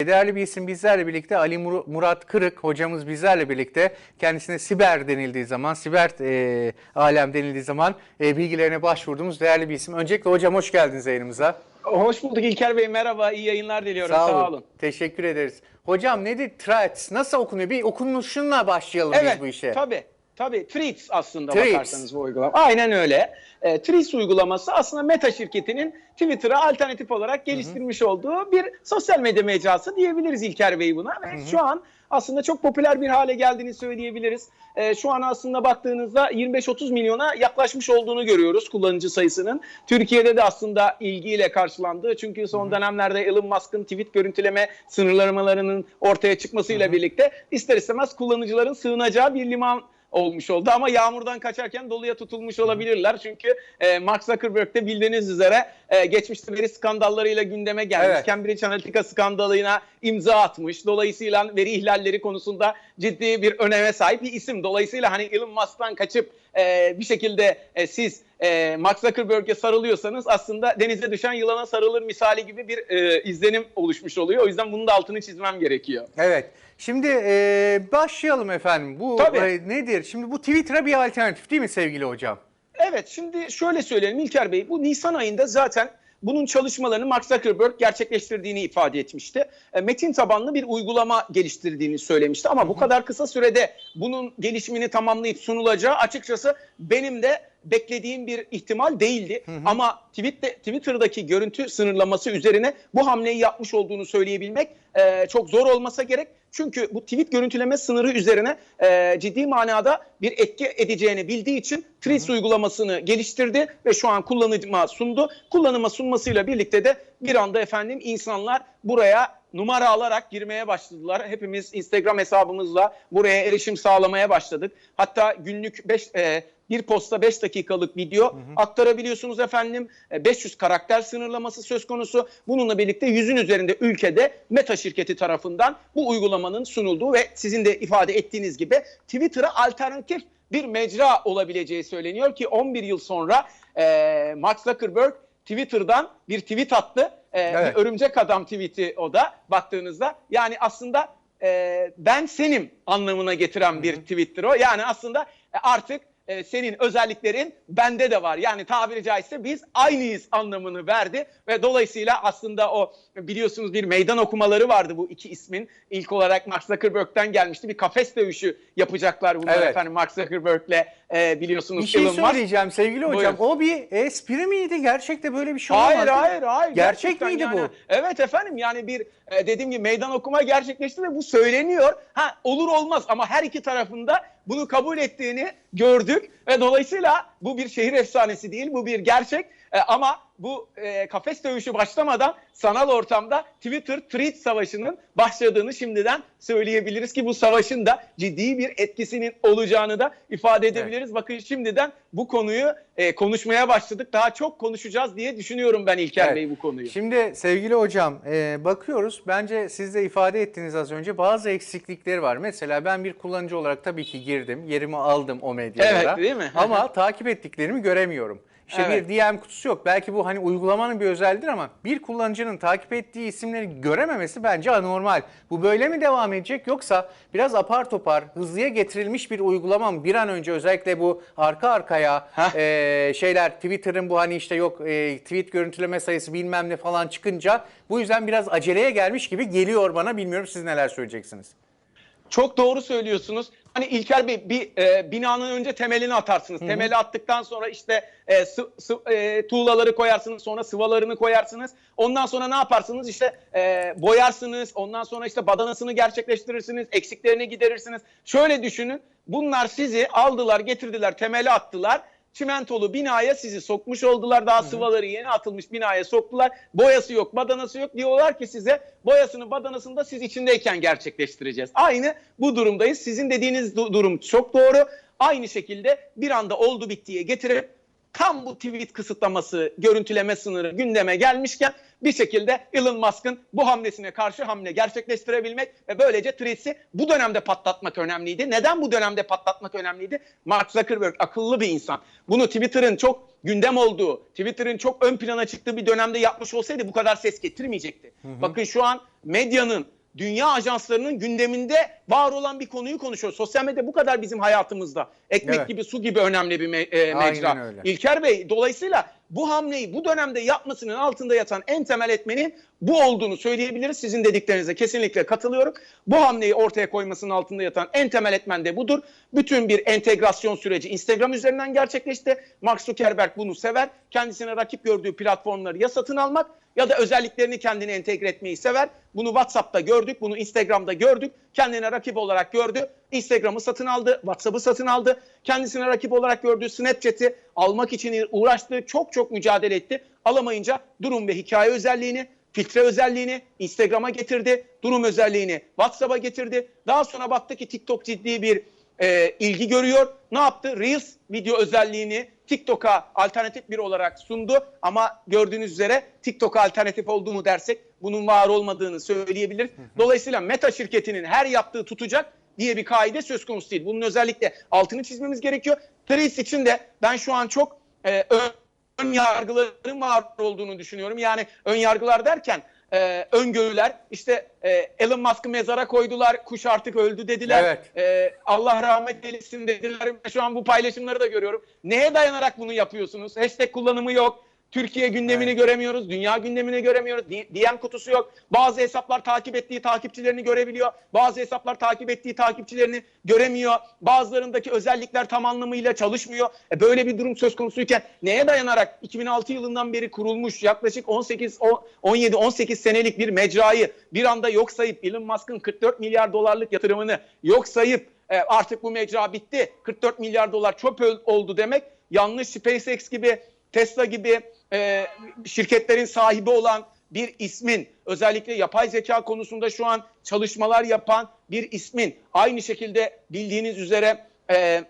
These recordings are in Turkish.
Değerli bir isim bizlerle birlikte Ali Mur- Murat Kırık hocamız bizlerle birlikte kendisine siber denildiği zaman, siber e, alem denildiği zaman e, bilgilerine başvurduğumuz değerli bir isim. Öncelikle hocam hoş geldiniz yayınımıza. Hoş bulduk İlker Bey. Merhaba. iyi yayınlar diliyorum. Sağ, olun. Teşekkür ederiz. Hocam nedir threats? Nasıl okunuyor? Bir okunuşunla başlayalım Evet. biz bu işe. Tabii. Tabii. Treats aslında Treats. bakarsanız bu uygulama. Aynen öyle. E, Treats uygulaması aslında Meta şirketinin Twitter'a alternatif olarak geliştirmiş olduğu bir sosyal medya mecrası diyebiliriz İlker Bey buna. Ve şu an aslında çok popüler bir hale geldiğini söyleyebiliriz. E, şu an aslında baktığınızda 25-30 milyona yaklaşmış olduğunu görüyoruz kullanıcı sayısının. Türkiye'de de aslında ilgiyle karşılandı. Çünkü son dönemlerde Elon Musk'ın tweet görüntüleme sınırlamalarının ortaya çıkmasıyla birlikte ister istemez kullanıcıların sığınacağı bir liman olmuş oldu ama yağmurdan kaçarken doluya tutulmuş olabilirler. Çünkü e, Mark Zuckerberg de bildiğiniz üzere e, geçmişte veri skandallarıyla gündeme gelmiş. Evet. Cambridge Analytica skandalına imza atmış. Dolayısıyla veri ihlalleri konusunda ciddi bir öneme sahip bir isim. Dolayısıyla hani Elon Musk'tan kaçıp e, bir şekilde e, siz e, Mark Zuckerberg'e sarılıyorsanız aslında denize düşen yılana sarılır misali gibi bir e, izlenim oluşmuş oluyor. O yüzden bunun da altını çizmem gerekiyor. Evet. Şimdi e, başlayalım efendim. Bu Tabii. e, nedir? Şimdi bu Twitter'a bir alternatif değil mi sevgili hocam? Evet şimdi şöyle söyleyelim İlker Bey bu Nisan ayında zaten bunun çalışmalarını Mark Zuckerberg gerçekleştirdiğini ifade etmişti. E, Metin tabanlı bir uygulama geliştirdiğini söylemişti ama bu kadar kısa sürede bunun gelişimini tamamlayıp sunulacağı açıkçası benim de beklediğim bir ihtimal değildi. Ama Twitter, Twitter'daki görüntü sınırlaması üzerine bu hamleyi yapmış olduğunu söyleyebilmek e, çok zor olmasa gerek. Çünkü bu tweet görüntüleme sınırı üzerine e, ciddi manada bir etki edeceğini bildiği için Threads uygulamasını geliştirdi ve şu an kullanıma sundu. Kullanıma sunmasıyla birlikte de bir anda efendim insanlar buraya numara alarak girmeye başladılar. Hepimiz Instagram hesabımızla buraya erişim sağlamaya başladık. Hatta günlük 5 bir posta 5 dakikalık video aktarabiliyorsunuz efendim. E, 500 karakter sınırlaması söz konusu. Bununla birlikte yüzün üzerinde ülkede Meta şirketi tarafından bu uygulamanın sunulduğu ve sizin de ifade ettiğiniz gibi Twitter'a alternatif bir mecra olabileceği söyleniyor ki 11 yıl sonra e, Mark Zuckerberg Twitter'dan bir tweet attı. E, Evet. bir örümcek adam tweet'i o da baktığınızda. Yani aslında e, ben senim anlamına getiren bir tweet'tir o. Yani aslında e, artık e, senin özelliklerin bende de var. Yani tabiri caizse biz aynıyız anlamını verdi ve dolayısıyla aslında o biliyorsunuz bir meydan okumaları vardı bu iki ismin. İlk olarak Mark Zuckerberg'den gelmişti. Bir kafes dövüşü yapacaklar bunlar Evet. efendim Mark Zuckerberg'le e, biliyorsunuz Bir şey Elon söyleyeceğim sevgili hocam. Buyurun. O bir espri miydi? Gerçekte böyle bir şey Hayır olmadı. hayır hayır. Gerçek Gerçekten miydi yani- bu? Evet efendim yani bir e, dediğim gibi meydan okuma gerçekleşti ve bu söyleniyor. Ha olur olmaz ama her iki tarafında bunu kabul ettiğini gördük ve dolayısıyla bu bir şehir efsanesi değil bu bir gerçek E, ama bu e, kafes dövüşü başlamadan sanal ortamda Twitter tweet savaşının başladığını şimdiden söyleyebiliriz ki bu savaşın da ciddi bir etkisinin olacağını da ifade edebiliriz. Bakın şimdiden bu konuyu e, konuşmaya başladık. Daha çok konuşacağız diye düşünüyorum ben İlker Evet. Bey bu konuyu. Şimdi sevgili hocam e, bakıyoruz. Bence siz de ifade ettiniz az önce bazı eksiklikleri var. Mesela ben bir kullanıcı olarak tabii ki girdim. Yerimi aldım o medyalara. Evet, değil mi? Ama takip ettiklerimi göremiyorum. İşte Evet. bir DM kutusu yok. Belki bu hani uygulamanın bir özelliğidir ama bir kullanıcının takip ettiği isimleri görememesi bence anormal. Bu böyle mi devam edecek yoksa biraz apar topar hızlıya getirilmiş bir uygulama mı? Bir an önce özellikle bu arka arkaya Heh. e, şeyler Twitter'ın bu hani işte yok e, tweet görüntüleme sayısı bilmem ne falan çıkınca bu yüzden biraz aceleye gelmiş gibi geliyor bana. Bilmiyorum siz neler söyleyeceksiniz. Çok doğru söylüyorsunuz. Hani İlker Bey bir e, binanın önce temelini atarsınız. Temeli attıktan sonra işte e, sı, sı- e, tuğlaları koyarsınız, sonra sıvalarını koyarsınız. Ondan sonra ne yaparsınız? İşte e, boyarsınız. Ondan sonra işte badanasını gerçekleştirirsiniz, eksiklerini giderirsiniz. Şöyle düşünün. Bunlar sizi aldılar, getirdiler, temeli attılar. Çimentolu binaya sizi sokmuş oldular. Daha sıvaları yeni atılmış binaya soktular. Boyası yok, badanası yok. Diyorlar ki size boyasını, badanasını da siz içindeyken gerçekleştireceğiz. Aynı bu durumdayız. Sizin dediğiniz du- durum çok doğru. Aynı şekilde bir anda oldu bittiye getirip tam bu tweet kısıtlaması, görüntüleme sınırı gündeme gelmişken bir şekilde Elon Musk'ın bu hamlesine karşı hamle gerçekleştirebilmek ve böylece Threads'i bu dönemde patlatmak önemliydi. Neden bu dönemde patlatmak önemliydi? Mark Zuckerberg akıllı bir insan. Bunu Twitter'ın çok gündem olduğu, Twitter'ın çok ön plana çıktığı bir dönemde yapmış olsaydı bu kadar ses getirmeyecekti. Bakın şu an medyanın dünya ajanslarının gündeminde var olan bir konuyu konuşuyor. Sosyal medya bu kadar bizim hayatımızda. Ekmek Evet. gibi su gibi önemli bir me- e, mecra. İlker Bey dolayısıyla bu hamleyi bu dönemde yapmasının altında yatan en temel etmenin bu olduğunu söyleyebiliriz. Sizin dediklerinize kesinlikle katılıyorum. Bu hamleyi ortaya koymasının altında yatan en temel etmen de budur. Bütün bir entegrasyon süreci Instagram üzerinden gerçekleşti. Mark Zuckerberg bunu sever. Kendisine rakip gördüğü platformları ya satın almak ya da özelliklerini kendine entegre etmeyi sever. Bunu WhatsApp'ta gördük, bunu Instagram'da gördük. Kendine rakip olarak gördü. Instagram'ı satın aldı, WhatsApp'ı satın aldı. Kendisine rakip olarak gördüğü Snapchat'i almak için uğraştı, çok çok mücadele etti. Alamayınca durum ve hikaye özelliğini, filtre özelliğini Instagram'a getirdi. Durum özelliğini WhatsApp'a getirdi. Daha sonra baktı ki TikTok ciddi bir e, ilgi görüyor. Ne yaptı? Reels video özelliğini TikTok'a alternatif bir olarak sundu. Ama gördüğünüz üzere TikTok'a alternatif oldu mu dersek bunun var olmadığını söyleyebiliriz. Dolayısıyla Meta şirketinin her yaptığı tutacak diye bir kaide söz konusu değil. Bunun özellikle altını çizmemiz gerekiyor. Threads için de ben şu an çok e, ön yargıların var olduğunu düşünüyorum. Yani ön yargılar derken e, öngörüler işte e, Elon Musk'ı mezara koydular kuş artık öldü dediler. Evet. E, Allah rahmet eylesin dediler. Şu an bu paylaşımları da görüyorum. Neye dayanarak bunu yapıyorsunuz? Hashtag kullanımı yok. Türkiye gündemini Evet. göremiyoruz. Dünya gündemini göremiyoruz. DM kutusu yok. Bazı hesaplar takip ettiği takipçilerini görebiliyor. Bazı hesaplar takip ettiği takipçilerini göremiyor. Bazılarındaki özellikler tam anlamıyla çalışmıyor. E böyle bir durum söz konusuyken neye dayanarak 2006 yılından beri kurulmuş yaklaşık 18 17 18 senelik bir mecrayı bir anda yok sayıp Elon Musk'ın 44 milyar dolarlık yatırımını yok sayıp e, artık bu mecra bitti. 44 milyar dolar çöp oldu demek yanlış SpaceX gibi Tesla gibi e, şirketlerin sahibi olan bir ismin özellikle yapay zeka konusunda şu an çalışmalar yapan bir ismin aynı şekilde bildiğiniz üzere e,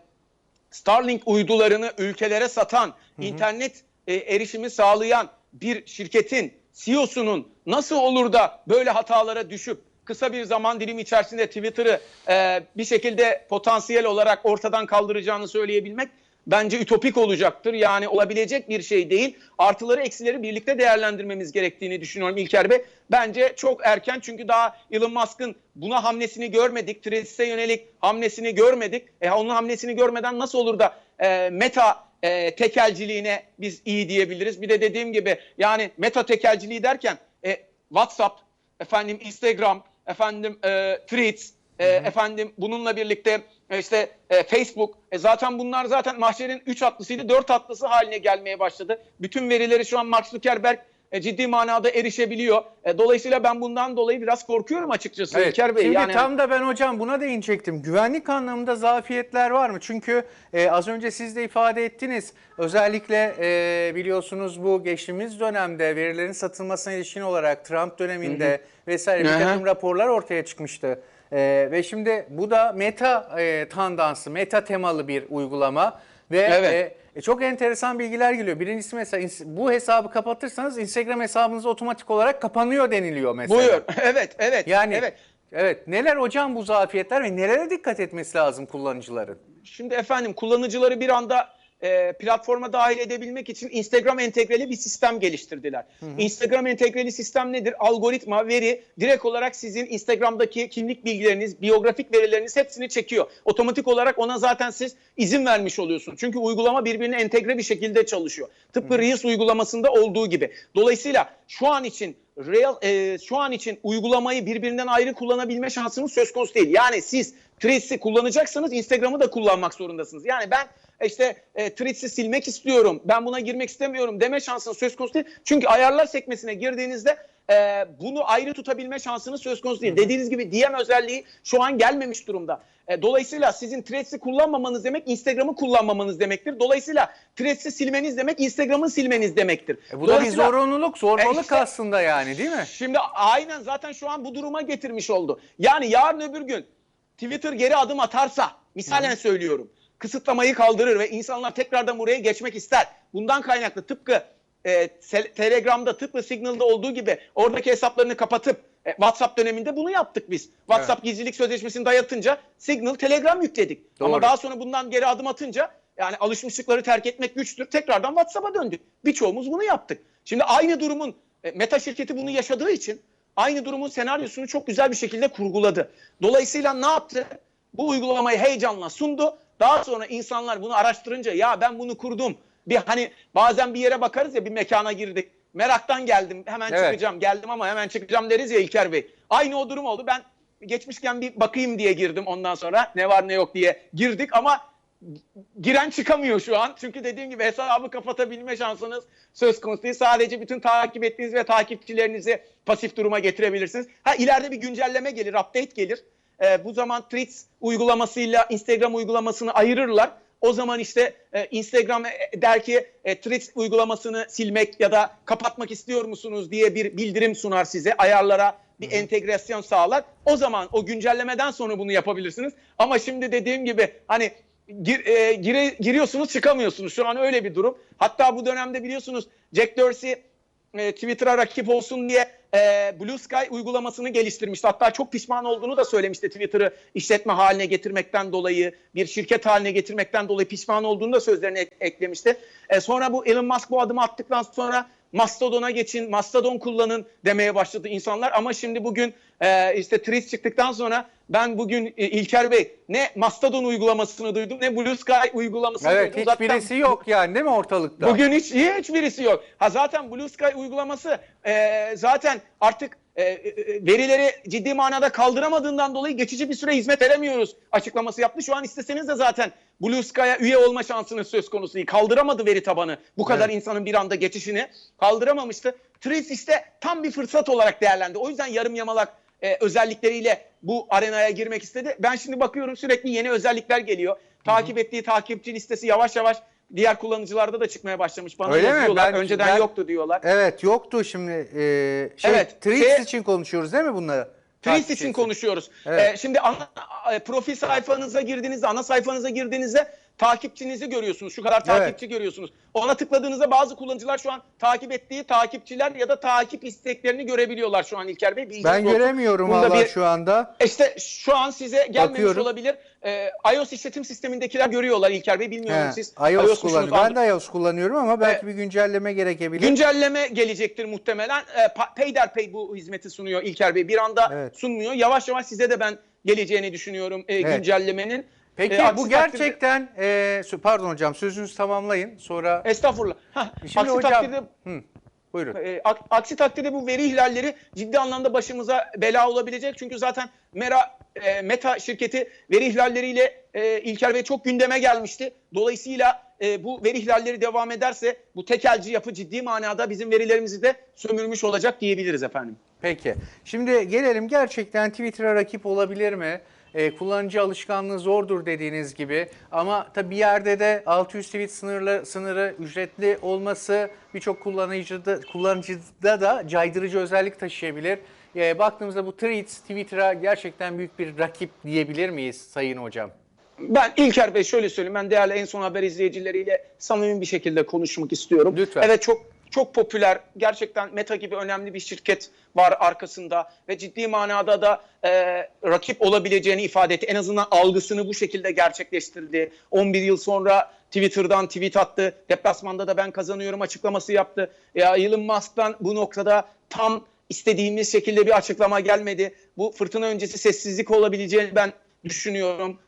Starlink uydularını ülkelere satan, internet e, erişimi sağlayan bir şirketin CEO'sunun nasıl olur da böyle hatalara düşüp kısa bir zaman dilimi içerisinde Twitter'ı e, bir şekilde potansiyel olarak ortadan kaldıracağını söyleyebilmek bence ütopik olacaktır. Yani olabilecek bir şey değil. Artıları eksileri birlikte değerlendirmemiz gerektiğini düşünüyorum İlker Bey. Bence çok erken çünkü daha Elon Musk'ın buna hamlesini görmedik. Threads'e yönelik hamlesini görmedik. E, onun hamlesini görmeden nasıl olur da e, meta e, tekelciliğine biz iyi diyebiliriz. Bir de dediğim gibi yani meta tekelciliği derken e, WhatsApp, efendim Instagram, efendim e, Threads, e, efendim bununla birlikte e, işte e, Facebook e, zaten bunlar zaten mahşerin 3 atlısıydı 4 atlısı haline gelmeye başladı. Bütün verileri şu an Mark Zuckerberg e, ciddi manada erişebiliyor. E, dolayısıyla ben bundan dolayı biraz korkuyorum açıkçası Evet. İlker Bey. Şimdi yani tam da ben hocam buna değinecektim. Güvenlik anlamında zafiyetler var mı? Çünkü e, az önce siz de ifade ettiniz. Özellikle e, biliyorsunuz bu geçtiğimiz dönemde verilerin satılmasına ilişkin olarak Trump döneminde vesaire bir takım raporlar ortaya çıkmıştı. E, ve şimdi bu da meta e, tandansı, meta temalı bir uygulama. Ve Evet. e, e, çok enteresan bilgiler geliyor. Birincisi mesela bu hesabı kapatırsanız Instagram hesabınız otomatik olarak kapanıyor deniliyor mesela. buyur. evet, evet. Yani evet. evet. neler hocam bu zafiyetler ve nelere dikkat etmesi lazım kullanıcıların? Şimdi efendim kullanıcıları bir anda e, platforma dahil edebilmek için Instagram entegreli bir sistem geliştirdiler. Instagram entegreli sistem nedir? Algoritma, veri direkt olarak sizin Instagram'daki kimlik bilgileriniz, biyografik verileriniz hepsini çekiyor. Otomatik olarak ona zaten siz izin vermiş oluyorsunuz. Çünkü uygulama birbirine entegre bir şekilde çalışıyor. Tıpkı Reels uygulamasında olduğu gibi. Dolayısıyla şu an için Real, e, şu an için uygulamayı birbirinden ayrı kullanabilme şansınız söz konusu değil. Yani siz Threads'i kullanacaksanız Instagram'ı da kullanmak zorundasınız. Yani ben işte e, Threads'i silmek istiyorum, ben buna girmek istemiyorum deme şansınız söz konusu değil. Çünkü ayarlar sekmesine girdiğinizde e, bunu ayrı tutabilme şansınız söz konusu değil. Dediğiniz gibi DM özelliği şu an gelmemiş durumda. E, dolayısıyla sizin Threads'i kullanmamanız demek Instagram'ı kullanmamanız demektir. Dolayısıyla Threads'i silmeniz demek Instagram'ı silmeniz demektir. E bu da bir zorunluluk, zorbalık E işte- aslında yani değil mi? Şimdi aynen zaten şu an bu duruma getirmiş oldu. Yani yarın öbür gün Twitter geri adım atarsa, misalen söylüyorum. Kısıtlamayı kaldırır ve insanlar tekrardan buraya geçmek ister. Bundan kaynaklı tıpkı e, Telegram'da tıpkı Signal'da olduğu gibi oradaki hesaplarını kapatıp e, WhatsApp döneminde bunu yaptık biz. WhatsApp gizlilik sözleşmesini dayatınca Signal Telegram yükledik. Doğru. Ama daha sonra bundan geri adım atınca yani alışmışlıkları terk etmek güçtür. Tekrardan WhatsApp'a döndük. Birçoğumuz bunu yaptık. Şimdi aynı durumun e, Meta şirketi bunu yaşadığı için aynı durumun senaryosunu çok güzel bir şekilde kurguladı. Dolayısıyla ne yaptı? Bu uygulamayı heyecanla sundu. Daha sonra insanlar bunu araştırınca ya ben bunu kurdum. Bir hani bazen bir yere bakarız ya bir mekana girdik. Meraktan geldim hemen Evet. çıkacağım geldim ama hemen çıkacağım deriz ya İlker Bey. Aynı o durum oldu. Ben geçmişken bir bakayım diye girdim ondan sonra ne var ne yok diye girdik ama giren çıkamıyor şu an. Çünkü dediğim gibi hesabı kapatabilme şansınız söz konusu değil. Sadece bütün takip ettiğiniz ve takipçilerinizi pasif duruma getirebilirsiniz. Ha ileride bir güncelleme gelir, update gelir. Ee, bu zaman Threads uygulamasıyla Instagram uygulamasını ayırırlar. O zaman işte e, Instagram e, der ki e, Threads uygulamasını silmek ya da kapatmak istiyor musunuz diye bir bildirim sunar size. Ayarlara bir entegrasyon sağlar. O zaman o güncellemeden sonra bunu yapabilirsiniz. Ama şimdi dediğim gibi hani gir, e, gire- giriyorsunuz çıkamıyorsunuz. Şu an öyle bir durum. Hatta bu dönemde biliyorsunuz Jack Dorsey e, Twitter'a rakip olsun diye e, Blue Sky uygulamasını geliştirmişti. Hatta çok pişman olduğunu da söylemişti Twitter'ı işletme haline getirmekten dolayı, bir şirket haline getirmekten dolayı pişman olduğunu da sözlerine ek- eklemişti. E, sonra bu Elon Musk bu adımı attıktan sonra Mastodon'a geçin, Mastodon kullanın demeye başladı insanlar. Ama şimdi bugün e, işte Threads çıktıktan sonra ben bugün e, İlker Bey ne Mastodon uygulamasını duydum ne Blue Sky uygulamasını Evet duydum. Zaten hiçbirisi yok yani değil mi ortalıkta? Bugün hiç hiç birisi yok. Ha zaten Blue Sky uygulaması e, zaten artık verileri ciddi manada kaldıramadığından dolayı geçici bir süre hizmet veremiyoruz açıklaması yaptı. Şu an isteseniz de zaten Blue Sky'a üye olma şansınız söz konusu değil. Kaldıramadı veri tabanı. Bu kadar Evet. insanın bir anda geçişini kaldıramamıştı. Threads işte tam bir fırsat olarak değerlendi. O yüzden yarım yamalak e, özellikleriyle bu arenaya girmek istedi. Ben şimdi bakıyorum sürekli yeni özellikler geliyor. Takip ettiği takipçi listesi yavaş yavaş diğer kullanıcılarda da çıkmaya başlamış. Bana Öyle mi? Ben- Önceden ben- yoktu diyorlar. Evet yoktu şimdi. E, şey, Evet, Threads şey- için konuşuyoruz değil mi bunları? Takipçi için konuşuyoruz. Evet. Ee, şimdi ana, profil sayfanıza girdiğinizde, ana sayfanıza girdiğinizde takipçinizi görüyorsunuz. Şu kadar takipçi görüyorsunuz. Ona tıkladığınızda bazı kullanıcılar şu an takip ettiği takipçiler ya da takip isteklerini görebiliyorlar şu an İlker Bey. Bilginiz Ben olsun. göremiyorum Bunda valla bir- şu anda. İşte şu an size gelmemiş Bakıyorum. olabilir. Ee, iOS işletim sistemindekiler görüyorlar İlker Bey. Bilmiyorum He, siz. iOS musunuz, kullanıyorum. Ben de iOS kullanıyorum ama belki Evet. bir güncelleme gerekebilir. Güncelleme gelecektir muhtemelen. E, Pa- Payderpay bu hizmeti sunuyor İlker Bey. Bir anda Evet. sunmuyor. Yavaş yavaş size de ben geleceğini düşünüyorum e, Evet. güncellemenin. Peki E, bu takdirde- gerçekten e, sö- pardon hocam sözünüzü tamamlayın sonra Estağfurullah. Şimdi aksi hocam- takdirde Hı, buyurun. e, ak- aksi takdirde bu veri ihlalleri ciddi anlamda başımıza bela olabilecek. Çünkü zaten Mera e, Meta şirketi veri ihlalleriyle e, İlker Bey çok gündeme gelmişti. Dolayısıyla e, bu veri ihlalleri devam ederse bu tekelci yapı ciddi manada bizim verilerimizi de sömürmüş olacak diyebiliriz efendim. Peki. Şimdi gelelim gerçekten Twitter'a rakip olabilir mi? Ee, kullanıcı alışkanlığı zordur dediğiniz gibi ama tabii bir yerde de 600 tweet sınırlı sınırı ücretli olması birçok kullanıcıda kullanıcıda da caydırıcı özellik taşıyabilir. Ee, baktığımızda bu Threads Twitter'a gerçekten büyük bir rakip diyebilir miyiz Sayın Hocam? Ben İlker Bey şöyle söyleyeyim. Ben değerli en son haber izleyicileriyle samimi bir şekilde konuşmak istiyorum. Lütfen. Evet çok çok popüler. Gerçekten Meta gibi önemli bir şirket var arkasında ve ciddi manada da e, rakip olabileceğini ifade etti. En azından algısını bu şekilde gerçekleştirdi. 11 yıl sonra Twitter'dan tweet attı. Deplasmanda da ben kazanıyorum açıklaması yaptı. Ya Elon Musk'tan bu noktada tam istediğimiz şekilde bir açıklama gelmedi. Bu fırtına öncesi sessizlik olabileceğini ben düşünüyorum.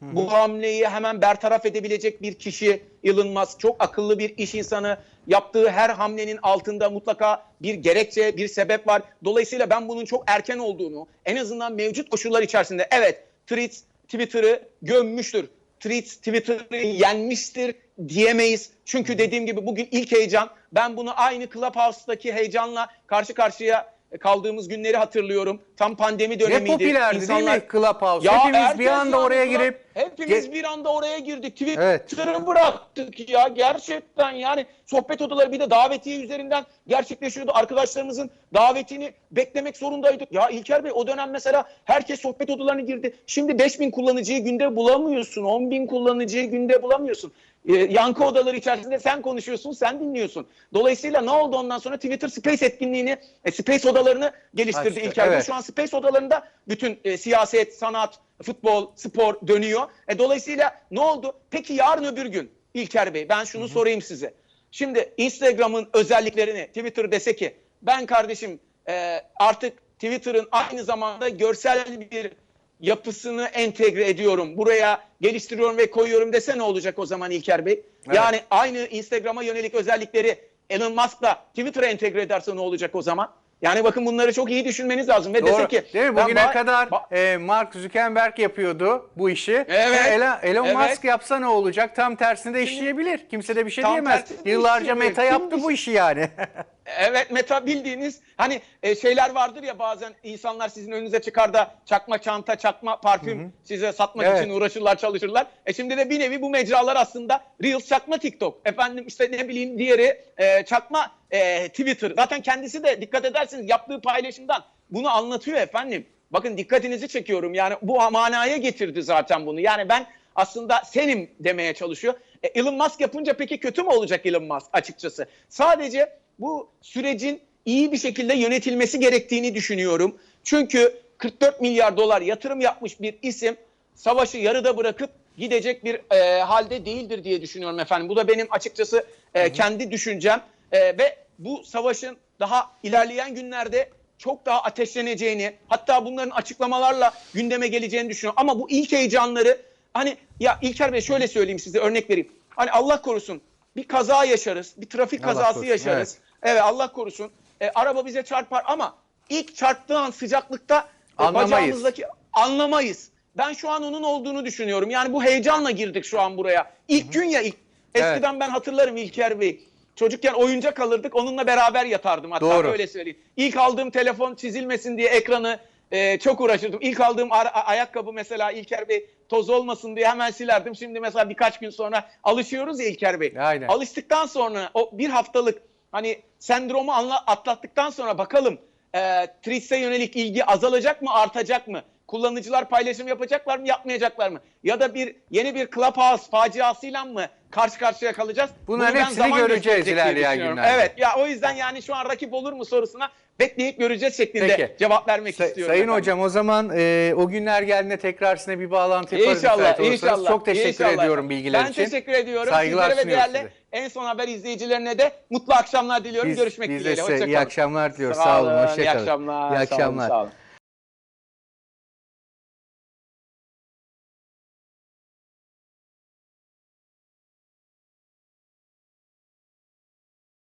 Bu hamleyi hemen bertaraf edebilecek bir kişi Elon Musk. Çok akıllı bir iş insanı. Yaptığı her hamlenin altında mutlaka bir gerekçe, bir sebep var. Dolayısıyla ben bunun çok erken olduğunu, en azından mevcut koşullar içerisinde evet Threads Twitter'ı gömmüştür. Threads Twitter'ı yenmiştir diyemeyiz. Çünkü dediğim gibi bugün ilk heyecan. Ben bunu aynı Clubhouse'daki heyecanla karşı karşıya kaldığımız günleri hatırlıyorum. Tam pandemi Ne dönemiydi. popülerdi İnsanlar- değil mi Clubhouse? Ya Hepimiz bir anda oraya girip hepimiz bir anda oraya girdik. Evet. Twitter'ı bıraktık ya gerçekten yani sohbet odaları bir de davetiye üzerinden gerçekleşiyordu. Arkadaşlarımızın davetini beklemek zorundaydık. Ya İlker Bey o dönem mesela herkes sohbet odalarına girdi. Şimdi 5000 kullanıcıyı günde bulamıyorsun. 10 bin kullanıcıyı günde bulamıyorsun. Ee, yankı odaları içerisinde sen konuşuyorsun, sen dinliyorsun. Dolayısıyla ne oldu ondan sonra Twitter Space etkinliğini, e, Space odalarını geliştirdi Açtı, İlker Bey. evet. Şu an Space odalarında bütün e, siyaset, sanat, futbol, spor dönüyor. E, dolayısıyla ne oldu? Peki yarın öbür gün İlker Bey ben şunu sorayım size. Şimdi Instagram'ın özelliklerini Twitter dese ki ben kardeşim e, artık Twitter'ın aynı zamanda görsel bir yapısını entegre ediyorum. Buraya geliştiriyorum ve koyuyorum dese ne olacak o zaman İlker Bey? Evet. Yani aynı Instagram'a yönelik özellikleri Elon Musk'la Twitter'a entegre ederse ne olacak o zaman? Yani bakın bunları çok iyi düşünmeniz lazım ve Doğru. dese ki Değil mi? Bugüne kadar e, Mark Zuckerberg yapıyordu bu işi. Evet. E, Elon, Elon Evet. Musk yapsa ne olacak? Tam tersine de işleyebilir. Kimse de bir şey Tam diyemez. Yıllarca. Meta yaptı bu işi yani. Evet meta bildiğiniz hani e, şeyler vardır ya bazen insanlar sizin önünüze çıkar da çakma çanta, çakma parfüm size satmak Evet. için uğraşırlar, çalışırlar. E şimdi de bir nevi bu mecralar aslında Reels çakma TikTok. Efendim işte ne bileyim diğeri e, çakma e, Twitter. Zaten kendisi de dikkat edersiniz yaptığı paylaşımdan bunu anlatıyor efendim. Bakın dikkatinizi çekiyorum yani bu manaya getirdi zaten bunu. Yani ben aslında senim demeye çalışıyor. E, Elon Musk yapınca peki kötü mü olacak Elon Musk açıkçası? Sadece bu sürecin iyi bir şekilde yönetilmesi gerektiğini düşünüyorum. Çünkü 44 milyar dolar yatırım yapmış bir isim savaşı yarıda bırakıp gidecek bir e, halde değildir diye düşünüyorum efendim. Bu da benim açıkçası e, kendi düşüncem E, ve bu savaşın daha ilerleyen günlerde çok daha ateşleneceğini hatta bunların açıklamalarla gündeme geleceğini düşünüyorum. Ama bu ilk heyecanları hani ya İlker Bey şöyle söyleyeyim size örnek vereyim. Hani Allah korusun bir kaza yaşarız, bir trafik Allah kazası korusun, yaşarız. Evet. Allah korusun. E, araba bize çarpar ama ilk çarptığı an sıcaklıkta e, Anlamayız. bacağımızdaki anlamayız. Ben şu an onun olduğunu düşünüyorum. Yani bu heyecanla girdik şu an buraya. İlk gün ya ilk. Evet. Eskiden ben hatırlarım İlker Bey. Çocukken oyuncak alırdık onunla beraber yatardım hatta Doğru. öyle söyleyeyim. İlk aldığım telefon çizilmesin diye ekranı e, çok uğraşırdım. İlk aldığım ayakkabı mesela İlker Bey toz olmasın diye hemen silerdim. Şimdi mesela birkaç gün sonra alışıyoruz ya İlker Bey. Aynen. Alıştıktan sonra o bir haftalık hani sendromu anla, atlattıktan sonra bakalım e, Twitch'e yönelik ilgi azalacak mı artacak mı? Kullanıcılar paylaşım yapacaklar mı yapmayacaklar mı? Ya da bir yeni bir Clubhouse faciasıyla mı karşı karşıya kalacağız? Bunların Bunu ben hepsini zaman göreceğiz ilerleyen günlerde. Evet ya o yüzden yani şu an rakip olur mu sorusuna bekleyip göreceğiz şeklinde Peki. cevap vermek Say- istiyorum. Sayın efendim. hocam o zaman e, o günler geldiğinde tekrar sizinle bir bağlantı yaparız. İnşallah, inşallah. Çok teşekkür inşallah. ediyorum bilgiler ben için. teşekkür ediyorum. Saygılar Sizlere ve değerli size. en son haber izleyicilerine de mutlu akşamlar diliyorum. Biz, Görüşmek biz dileğiyle. size iyi Hoşçakalın. akşamlar diliyoruz. Sağ Sağ olun. olun, iyi Hoşçakalın. akşamlar, İyi sağ olun, akşamlar. sağ olun.